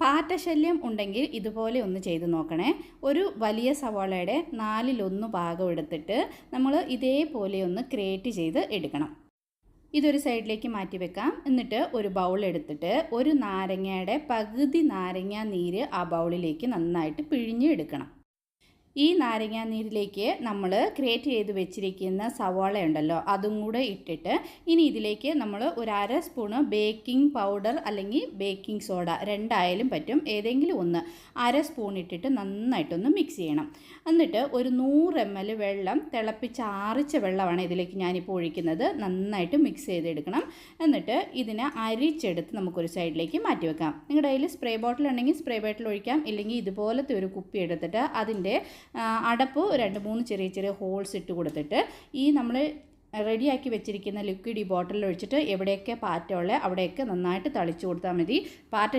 പാറ്റശല്യം ഉണ്ടെങ്കിൽ ഇതുപോലെ ഒന്ന് ചെയ്ത് നോക്കണേ. ഒരു വലിയ സവാളയുടെ നാലിലൊന്ന് ഭാഗം എടുത്തിട്ട് നമ്മൾ ഇതേപോലെ ഒന്ന് ക്രിയേറ്റ് ചെയ്ത് എടുക്കണം. ഇതൊരു സൈഡിലേക്ക് മാറ്റി വെക്കാം. എന്നിട്ട് ഒരു ബൗൾ എടുത്തിട്ട് ഒരു നാരങ്ങയുടെ പകുതി നാരങ്ങ നീര് ആ ബൗളിലേക്ക് നന്നായിട്ട് പിഴിഞ്ഞ് എടുക്കണം. ഈ നാരങ്ങാ നീരിലേക്ക് നമ്മൾ ക്രിയേറ്റ് ചെയ്ത് വെച്ചിരിക്കുന്ന സവാള ഉണ്ടല്ലോ അതും കൂടെ ഇട്ടിട്ട് ഇനി ഇതിലേക്ക് നമ്മൾ ഒരു അര സ്പൂണ് ബേക്കിംഗ് പൗഡർ അല്ലെങ്കിൽ ബേക്കിംഗ് സോഡ രണ്ടായാലും പറ്റും. ഏതെങ്കിലും ഒന്ന് അര സ്പൂൺ ഇട്ടിട്ട് നന്നായിട്ടൊന്ന് മിക്സ് ചെയ്യണം. എന്നിട്ട് ഒരു നൂറ് എം എൽ വെള്ളം തിളപ്പിച്ച് ആറിച്ച വെള്ളമാണ് ഇതിലേക്ക് ഞാനിപ്പോൾ ഒഴിക്കുന്നത്. നന്നായിട്ട് മിക്സ് ചെയ്തെടുക്കണം. എന്നിട്ട് ഇതിനെ അരിച്ചെടുത്ത് നമുക്കൊരു സൈഡിലേക്ക് മാറ്റി വെക്കാം. നിങ്ങളുടെ കയ്യിൽ സ്പ്രേ ബോട്ടിൽ ഉണ്ടെങ്കിൽ സ്പ്രേ ബോട്ടിൽ ഒഴിക്കാം. ഇല്ലെങ്കിൽ ഇതുപോലത്തെ ഒരു കുപ്പി എടുത്തിട്ട് അതിന്റെ അടപ്പ് രണ്ട് മൂന്ന് ചെറിയ ചെറിയ ഹോൾസ് ഇട്ട് കൊടുത്തിട്ട് ഈ നമ്മൾ റെഡിയാക്കി വെച്ചിരിക്കുന്ന ലിക്വിഡ് ഈ ബോട്ടിലിൽ ഒഴിച്ചിട്ട് എവിടെയൊക്കെ പാറ്റ ഉള്ളത് അവിടെയൊക്കെ നന്നായിട്ട് തളിച്ചു കൊടുത്താൽ മതി. പാറ്റ